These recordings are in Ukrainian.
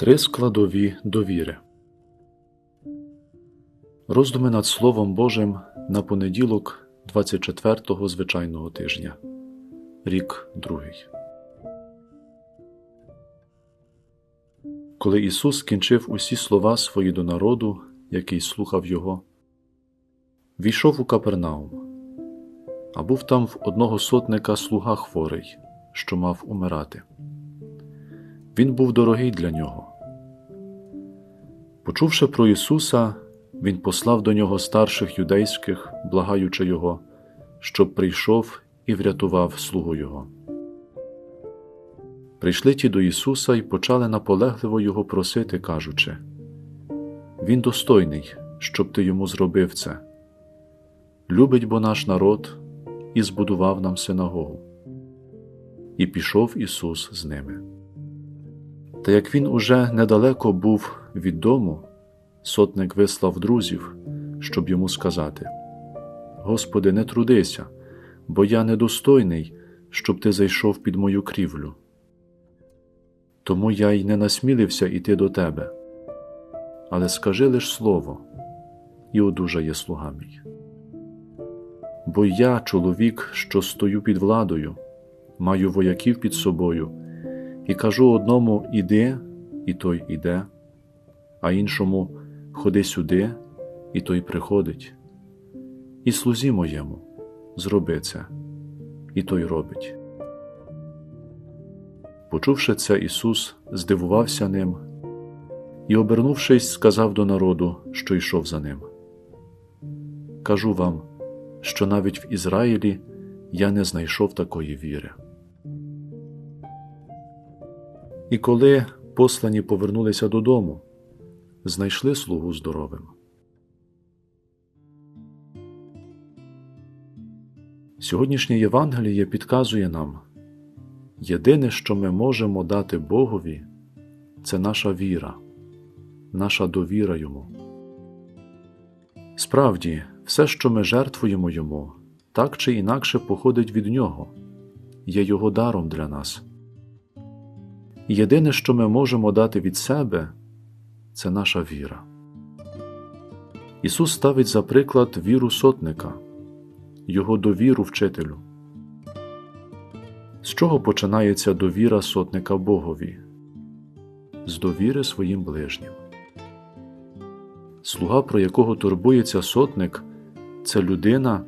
Три складові довіри. Роздуми над Словом Божим на понеділок 24-го звичайного тижня. Рік другий. Коли Ісус скінчив усі слова свої до народу, який слухав Його, війшов у Капернаум, а був там в одного сотника слуга хворий, що мав умирати. Він був дорогий для нього. Почувши про Ісуса, Він послав до нього старших юдейських, благаючи Його, щоб прийшов і врятував слугу Його. Прийшли ті до Ісуса і почали наполегливо Його просити, кажучи Він достойний, щоб ти йому зробив це. Любить бо наш народ і збудував нам синагогу. І пішов Ісус з ними. Та як він уже недалеко був від дому, сотник вислав друзів, щоб йому сказати: Господи, не трудися, бо я недостойний, щоб ти зайшов під мою крівлю. Тому я й не насмілився іти до тебе. Але скажи лиш слово, і одужає слуга мій. Бо я, чоловік, що стою під владою, маю вояків під собою і кажу одному іди, і той іде, а іншому ходи сюди, і той приходить. І слузі моєму, зроби це, і той робить. Почувши це, Ісус здивувався ним і, обернувшись, сказав до народу, що йшов за ним. Кажу вам, що навіть в Ізраїлі я не знайшов такої віри. І коли послані повернулися додому, знайшли слугу здоровим. Сьогоднішнє Євангеліє підказує нам єдине, що ми можемо дати Богові, це наша віра, наша довіра Йому. Справді, все, що ми жертвуємо Йому, так чи інакше походить від Нього, є Його даром для нас. Єдине, що ми можемо дати від себе, це наша віра. Ісус ставить за приклад віру сотника, Його довіру вчителю. З чого починається довіра сотника Богові? З довіри своїм ближнім. Слуга, про якого турбується сотник, це людина,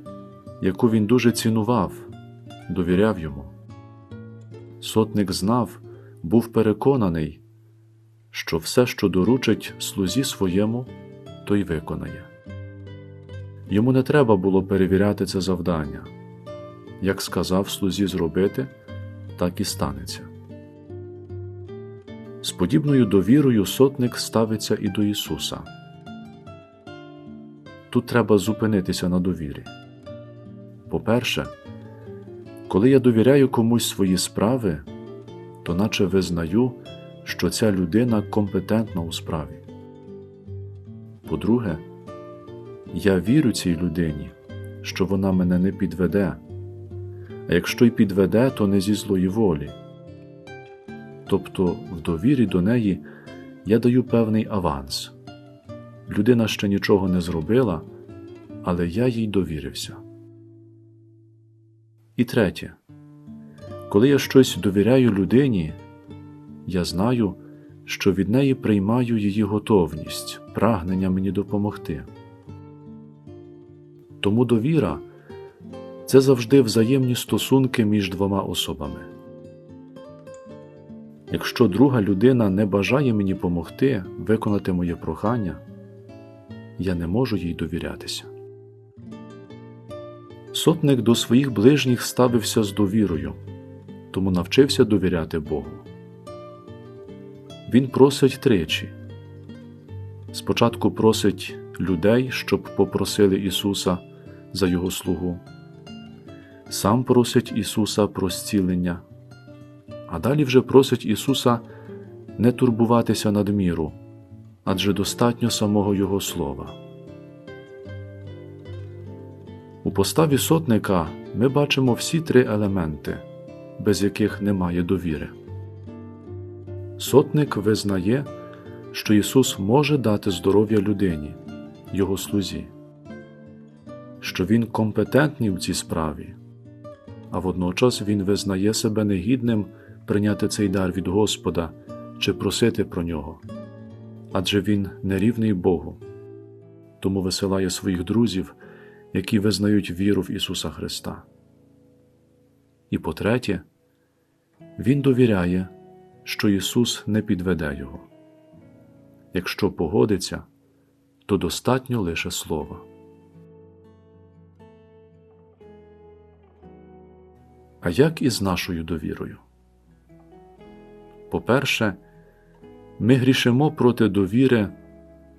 яку він дуже цінував, довіряв йому. Сотник знав, був переконаний, що все, що доручить слузі своєму, той виконає. Йому не треба було перевіряти це завдання. Як сказав слузі зробити, так і станеться. З подібною довірою сотник ставиться і до Ісуса. Тут треба зупинитися на довірі. По-перше, коли я довіряю комусь свої справи, то наче визнаю, що ця людина компетентна у справі. По-друге, я вірю цій людині, що вона мене не підведе, а якщо й підведе, то не зі злої волі. Тобто в довірі до неї я даю певний аванс. Людина ще нічого не зробила, але я їй довірився. І третє. Коли я щось довіряю людині, я знаю, що від неї приймаю її готовність, прагнення мені допомогти. Тому довіра це завжди взаємні стосунки між двома особами. Якщо друга людина не бажає мені помогти виконати моє прохання, я не можу їй довірятися. Сотник до своїх ближніх ставився з довірою тому навчився довіряти Богу. Він просить тричі. Спочатку просить людей, щоб попросили Ісуса за Його слугу, сам просить Ісуса про зцілення, а далі вже просить Ісуса не турбуватися надміру, адже достатньо самого Його Слова. У поставі сотника ми бачимо всі три елементи без яких немає довіри. Сотник визнає, що Ісус може дати здоров'я людині, Його слузі, що Він компетентний в цій справі, а водночас Він визнає себе негідним прийняти цей дар від Господа чи просити про нього, адже Він нерівний Богу, тому висилає своїх друзів, які визнають віру в Ісуса Христа. І по-третє, Він довіряє, що Ісус не підведе Його. Якщо погодиться, то достатньо лише слова. А як із нашою довірою? По-перше, ми грішимо проти довіри,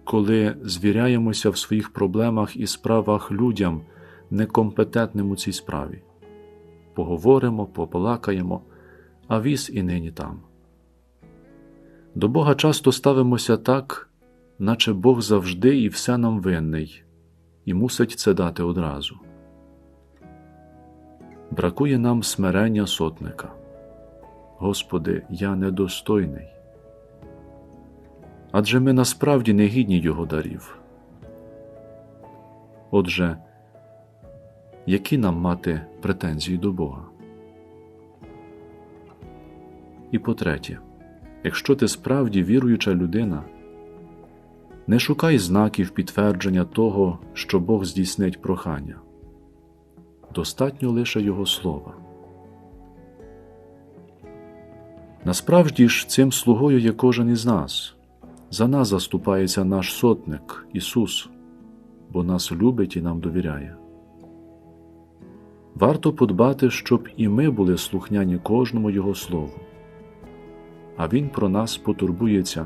коли звіряємося в своїх проблемах і справах людям, некомпетентним у цій справі. Поговоримо, пополакаємо, а віз і нині там. До Бога часто ставимося так, наче Бог завжди і все нам винний, і мусить це дати одразу. Бракує нам смирення сотника. Господи, я недостойний. Адже ми насправді не гідні Його дарів. Отже, які нам мати претензії до Бога? І по-третє, якщо ти справді віруюча людина, не шукай знаків підтвердження того, що Бог здійснить прохання. Достатньо лише Його слова. Насправді ж цим слугою є кожен із нас. За нас заступається наш сотник Ісус, бо нас любить і нам довіряє. Варто подбати, щоб і ми були слухняні кожному Його слову, а Він про нас потурбується,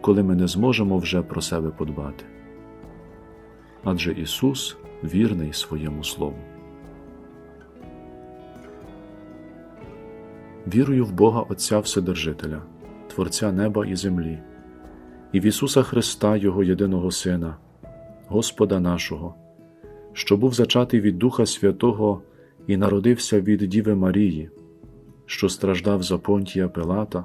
коли ми не зможемо вже про себе подбати. Адже Ісус вірний своєму Слову. Вірую в Бога Отця Вседержителя, Творця неба і землі, і в Ісуса Христа, Його єдиного Сина, Господа нашого, що був зачатий від Духа Святого і народився від Діви Марії, що страждав за понтія Пилата,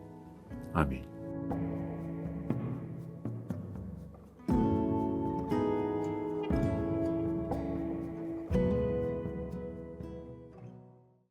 Amém.